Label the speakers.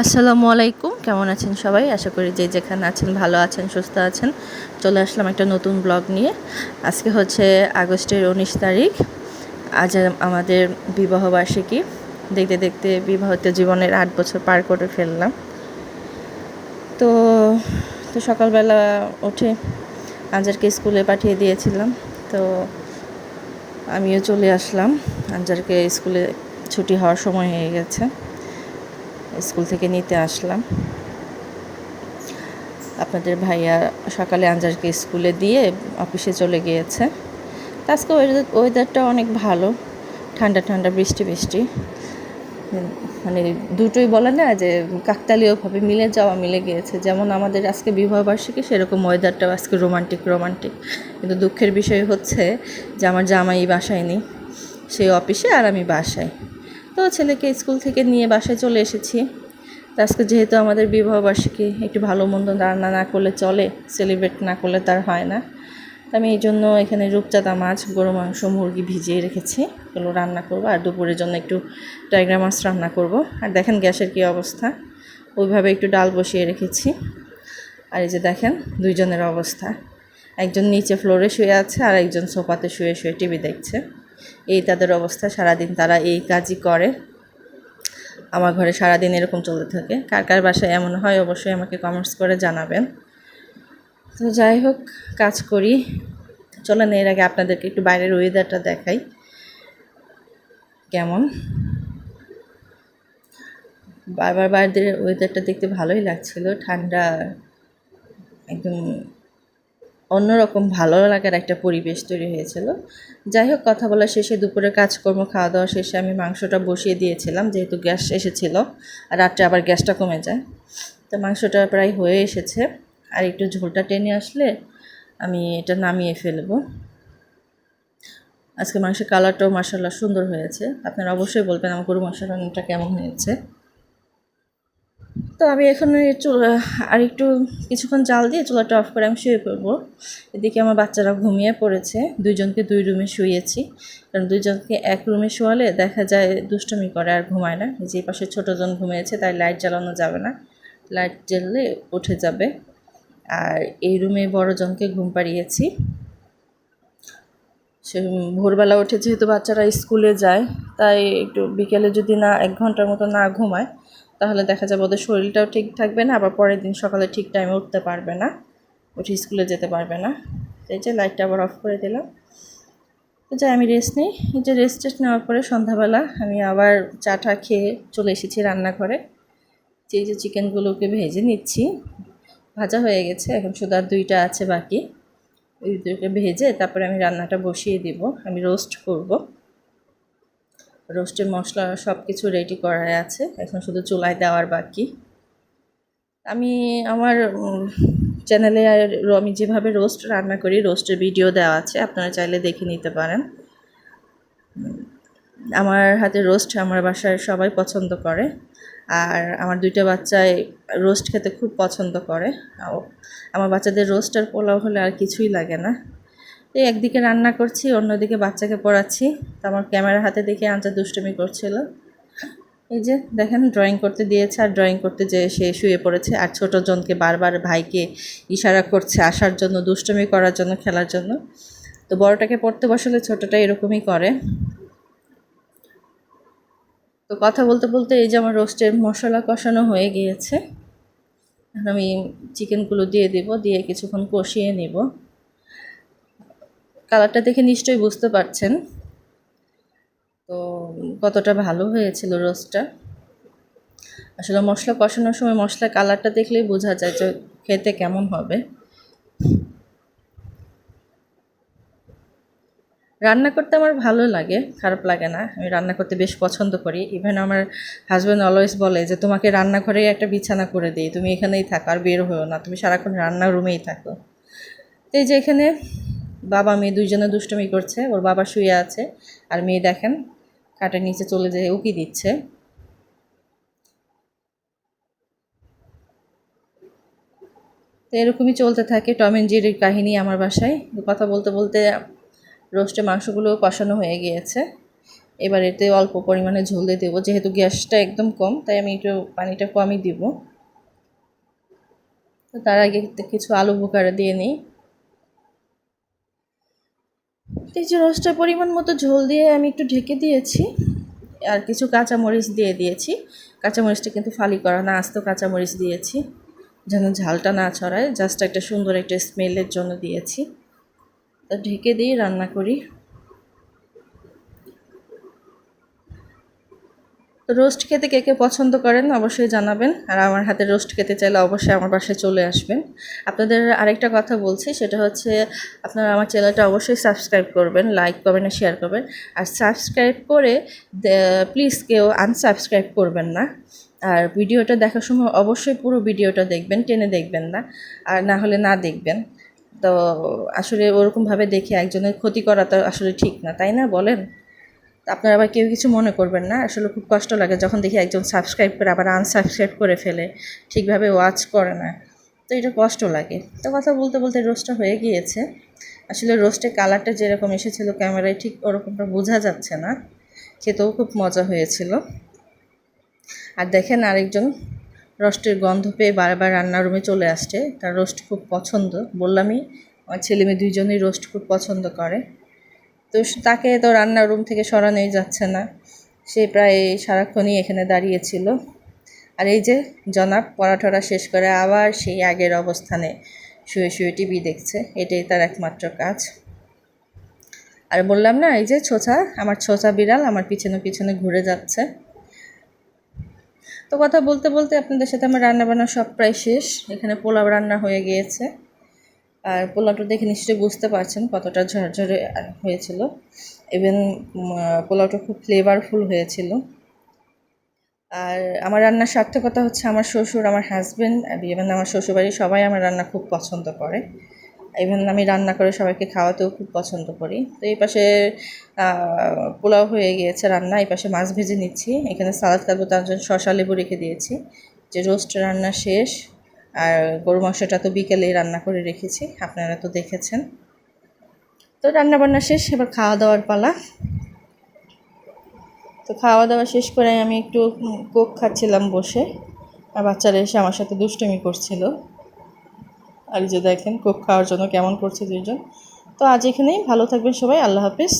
Speaker 1: আসসালামু আলাইকুম। কেমন আছেন সবাই? আশা করি যে যেখানে আছেন, ভালো আছেন, সুস্থ আছেন। চলে আসলাম একটা নতুন ব্লগ নিয়ে। আজকে হচ্ছে আগস্টের উনিশ তারিখ। আজ আমাদের বিবাহ বার্ষিকী। দেখতে দেখতে বিবাহিত জীবনের আট বছর পার করে ফেললাম। তো তো সকালবেলা উঠে আঞ্জারকে স্কুলে পাঠিয়ে দিয়েছিলাম। তো আমিও চলে আসলাম। আঞ্জারকে স্কুলে ছুটি হওয়ার সময় হয়ে গেছে। স্কুল থেকে নিতে আসলাম। আপনাদের ভাইয়া সকালে আঞ্জারকে স্কুলে দিয়ে অফিসে চলে গিয়েছে। আজকে ওয়েদারটা অনেক ভালো, ঠান্ডা ঠান্ডা, বৃষ্টি বৃষ্টি। মানে দুটোই বলে না যে কাকতালীয়ভাবে মিলে যাওয়া, মিলে গিয়েছে। যেমন আমাদের আজকে বিবাহবার্ষিকী সেরকম ওয়েদারটাও আজকে রোমান্টিক রোমান্টিক কিন্তু দুঃখের বিষয় হচ্ছে যে আমার জামাই বাসায় নেই সেই অফিসে আর আমি বাসায়। তো ছেলেকে স্কুল থেকে নিয়ে বাসায় চলে এসেছি। আজকে যেহেতু আমাদের বিবাহবার্ষিকী একটু ভালো মন্দ রান্না না করলে চলে সেলিব্রেট না করলে তার হয় না। আমি এই জন্য এখানে রূপচাঁদা মাছ, গরু মাংস, মুরগি ভিজিয়ে রেখেছি। এগুলো রান্না করব আর দুপুরের জন্য একটু টাইগ্রা মাছ রান্না করব। আর দেখেন গ্যাসের কী অবস্থা। ওইভাবে একটু ডাল বসিয়ে রেখেছি। আর এই যে দেখেন দুইজনের অবস্থা। একজন নিচে ফ্লোরে শুয়ে আছে আর একজন সোফাতে শুয়ে শুয়ে টিভি দেখছে। এই তাদের অবস্থা, সারাদিন তারা এই কাজই করে। আমার ঘরে সারাদিন এরকম চলতে থাকে। কার কার বাসায় এমন হয় অবশ্যই আমাকে কমেন্টস করে জানাবেন। তো যাই হোক, কাজ করি। চলেন, এর আগে আপনাদেরকে একটু বাইরের ওয়েদারটা দেখাই। কেমন? বারবার বাইরের ওয়েদারটা দেখতে ভালোই লাগছিল। ঠান্ডা, একদম অন্যরকম ভালো লাগার একটা পরিবেশ তৈরি হয়েছিল। যাই হোক, কথা বলা শেষে দুপুরে কাজকর্ম খাওয়া দাওয়া শেষে আমি মাংসটা বসিয়ে দিয়েছিলাম, যেহেতু গ্যাস এসেছিল, আর রাত্রে আবার গ্যাসটা কমে যায়। তো মাংসটা প্রায় হয়ে এসেছে, আর একটু ঝোলটা টেনে আসলে আমি এটা নামিয়ে ফেলব। আজকে মাংসের কালারটাও মাসাল্লাহ সুন্দর হয়েছে। আপনারা অবশ্যই বলবেন আমার গরু মাংস কেমন হয়েছে। তো আমি এখন আর একটু কিছুক্ষণ জাল দিয়ে চুলাটা অফ করে আমি শুয়ে পড়ব। এদিকে আমার বাচ্চারা ঘুমিয়ে পড়েছে, দুইজনকে দুই রুমে শুয়েছি। কারণ দুইজনকে এক রুমে শোয়ালে দেখা যায় দুষ্টমি করে আর ঘুমায় না। যে পাশে ছোটোজন ঘুমিয়েছে, তাই লাইট জ্বালানো যাবে না। লাইট জ্বললে উঠে যাবে। আর এই রুমে বড়জনকে ঘুম পাড়িয়েছি। সে ভোরবেলা উঠে যেহেতু বাচ্চারা স্কুলে যায়, তাই একটু বিকেলে যদি না এক ঘণ্টার মতো না ঘুমায় তাহলে দেখা যাবে ওদের শরীরটাও ঠিক থাকবে না, আবার পরের দিন সকালে ঠিক টাইমে উঠতে পারবে না, উঠে স্কুলে যেতে পারবে না। এই যে লাইটটা আবার অফ করে দিলাম। তো যাই, আমি রেস্ট নিই। এই যে রেস্ট টেস্ট নেওয়ার পরে সন্ধ্যাবেলা আমি আবার চাটা খেয়ে চলে এসেছি রান্নাঘরে। যে যে চিকেনগুলোকে ভেজে নিচ্ছি, ভাজা হয়ে গেছে, এখন শুধু আর দুইটা আছে বাকি। ওই দুটোকে ভেজে তারপরে আমি রান্নাটা বসিয়ে দিব, আমি রোস্ট করব। রোস্টের মশলা সব কিছু রেডি করা আছে। এখন শুধু চুলায় দেওয়ার বাকি। আমি আমার চ্যানেলে আমি যেভাবে রোস্ট রান্না করি রোস্টের ভিডিও দেওয়া আছে। আপনারা চাইলে দেখে নিতে পারেন। আমার হাতে রোস্ট আমার বাসায় সবাই পছন্দ করে। আর আমার দুইটা বাচ্চায় রোস্ট খেতে খুব পছন্দ করে। আমার বাচ্চাদের রোস্ট আর পোলাও হলে আর কিছুই লাগে না। এই একদিকে রান্না করছি, অন্যদিকে বাচ্চাকে পড়াচ্ছি। তো আমার ক্যামেরা হাতে দেখে আঞ্চা দুষ্টমি করছিল। এই যে দেখেন ড্রয়িং করতে দিয়েছে আর ড্রয়িং করতে যে সে শুয়ে পড়েছে। আর ছোটো জনকে বারবার ভাইকে ইশারা করছে আসার জন্য, দুষ্টমি করার জন্য, খেলার জন্য। তো বড়টাকে পড়তে বসলে ছোটোটা এরকমই করে। তো কথা বলতে বলতে এই যে আমার রোস্টের মশলা কষানো হয়ে গিয়েছে। আমি চিকেনগুলো দিয়ে দেব, দিয়ে কিছুক্ষণ কষিয়ে নেব। কালারটা দেখে নিশ্চয়ই বুঝতে পারছেন। তো কতটা ভালো হয়েছিল রোস্টটা। আসলে মশলা কষানোর সময় মশলা কালারটা দেখলেই বোঝা যায় যে খেতে কেমন হবে। রান্না করতে আমার ভালো লাগে, খারাপ লাগে না। আমি রান্না করতে বেশ পছন্দ করি। ইভেন আমার হাজব্যান্ড অলওয়েজ বলে যে, তোমাকে রান্নাঘরেই একটা বিছানা করে দিই। তুমি এখানেই থাকো, আর বের হয়েও না। তুমি সারাক্ষণ রান্নার রুমেই থাকো। এই যে এখানে বাবা মেয়ে দুইজনে দুষ্টমি করছে, ওর বাবা শুয়ে আছে, আর মেয়ে দেখেন কাটের নিচে চলে যেয়ে উকি দিচ্ছে। তো এরকমই চলতে থাকে টম এন্ড জেরির কাহিনী আমার বাসায়। কথা বলতে বলতে রোস্টে মাংসগুলো কষানো হয়ে গিয়েছে। এবার এতে অল্প পরিমাণে ঝোল দিয়ে দেবো, যেহেতু গ্যাসটা একদম কম, তাই আমি একটু পানিটা কমই দিব। তো তার আগে কিছু আলু বোকারা দিয়ে নিই। এই যে রসটা পরিমাণ মতো ঝোল দিয়ে আমি একটু ঢেকে দিয়েছি, আর কিছু কাঁচামরিচ দিয়ে দিয়েছি। কাঁচামরিচটা কিন্তু ফালি করা না, আস্ত কাঁচামরিচ দিয়েছি, যেন ঝালটা না ছড়ায়। জাস্ট একটা সুন্দর একটা স্মেলের জন্য দিয়েছি। তো ঢেকে দিয়ে রান্না করি তো রোস্ট খেতে কে কে পছন্দ করেন অবশ্যই জানাবেন। আর আমার হাতে রোস্ট খেতে চাইলে অবশ্যই আমার বাসায় চলে আসবেন। আপনাদের আরেকটা কথা বলছি, সেটা হচ্ছে আপনারা আমার চ্যানেলটা অবশ্যই সাবস্ক্রাইব করবেন, লাইক করবেন, আর শেয়ার করবেন। আর সাবস্ক্রাইব করে প্লিজ কেউ আনসাবস্ক্রাইব করবেন না। আর ভিডিওটা দেখার সময় অবশ্যই পুরো ভিডিওটা দেখবেন, টেনে দেখবেন না। আর না হলে না দেখবেন। তো আসলে ওরকমভাবে দেখে একজনের ক্ষতি করা তো আসলে ঠিক না, তাই না বলেন? আপনারা আবার কেউ কিছু মনে করবেন না, আসলে খুব কষ্ট লাগে যখন দেখি একজন সাবস্ক্রাইব করে আবার আনসাবস্ক্রাইব করে ফেলে, ঠিকভাবে ওয়াচ করে না। তো এটা কষ্ট লাগে। তো কথা বলতে বলতে রোস্টটা হয়ে গিয়েছে। আসলে রোস্টের কালারটা যেরকম এসেছিল ক্যামেরায় ঠিক ওরকমটা বোঝা যাচ্ছে না। খেতেও খুব মজা হয়েছিল। আর দেখেন আরেকজন রোস্টের গন্ধ পেয়ে বারবার রান্নার রুমে চলে আসছে। তার রোস্ট খুব পছন্দ। বললামই, আমার ছেলে মেয়ে দুইজনেই রোস্ট খুব পছন্দ করে। তো তাকে তো রান্নার রুম থেকে সরানোই যাচ্ছে না। সে প্রায় সারাক্ষণই এখানে দাঁড়িয়েছিল আর এই যে জনাব পড়াঠরা শেষ করে আবার সেই আগের অবস্থানে শুয়ে শুয়ে টিভি দেখছে, এটাই তার একমাত্র কাজ। আর বললাম না, এই যে ছোচা, আমার ছোচা বিড়াল আমার পিছনে পিছনে ঘুরে যাচ্ছে। তো কথা বলতে বলতে আপনাদের সাথে আমার রান্নাবান্না সব প্রায় শেষ। এখানে পোলাও রান্না হয়ে গিয়েছে। আর পোলাওটা দেখে নিশ্চয়ই বুঝতে পারছেন কতটা ঝরঝরে হয়েছিল। ইভেন পোলাওটা খুব ফ্লেভারফুল হয়েছিল। আর আমার রান্নার সার্থকতা হচ্ছে আমার শ্বশুর, আমার হাজব্যান্ড ইভেন আমার শ্বশুরবাড়ির সবাই আমার রান্না খুব পছন্দ করে। ইভেন আমি রান্না করে সবাইকে খাওয়াতেও খুব পছন্দ করি। তো এই পাশে পোলাও হয়ে গিয়েছে রান্না। এই পাশে মাছ ভেজে নিচ্ছি। এখানে সালাদ কাটবো, তার জন্য শশা লেবু রেখে দিয়েছি। যে রোস্ট রান্না শেষ আর গরু মাংসটা তো বিকেলেই রান্না করে রেখেছি, আপনারা তো দেখেছেন। তো রান্না বান্না শেষ, এবার খাওয়া দাওয়ার পালা। তো খাওয়া দাওয়া শেষ করে আমি একটু কোক খাচ্ছিলাম বসে, আর বাচ্চারা এসে আমার সাথে দুষ্টুমি করছিল। আর যে দেখেন, কোক খাওয়ার জন্য কেমন করছে দুজন তো আজ এখানেই, ভালো থাকবেন সবাই, আল্লাহ হাফিজ।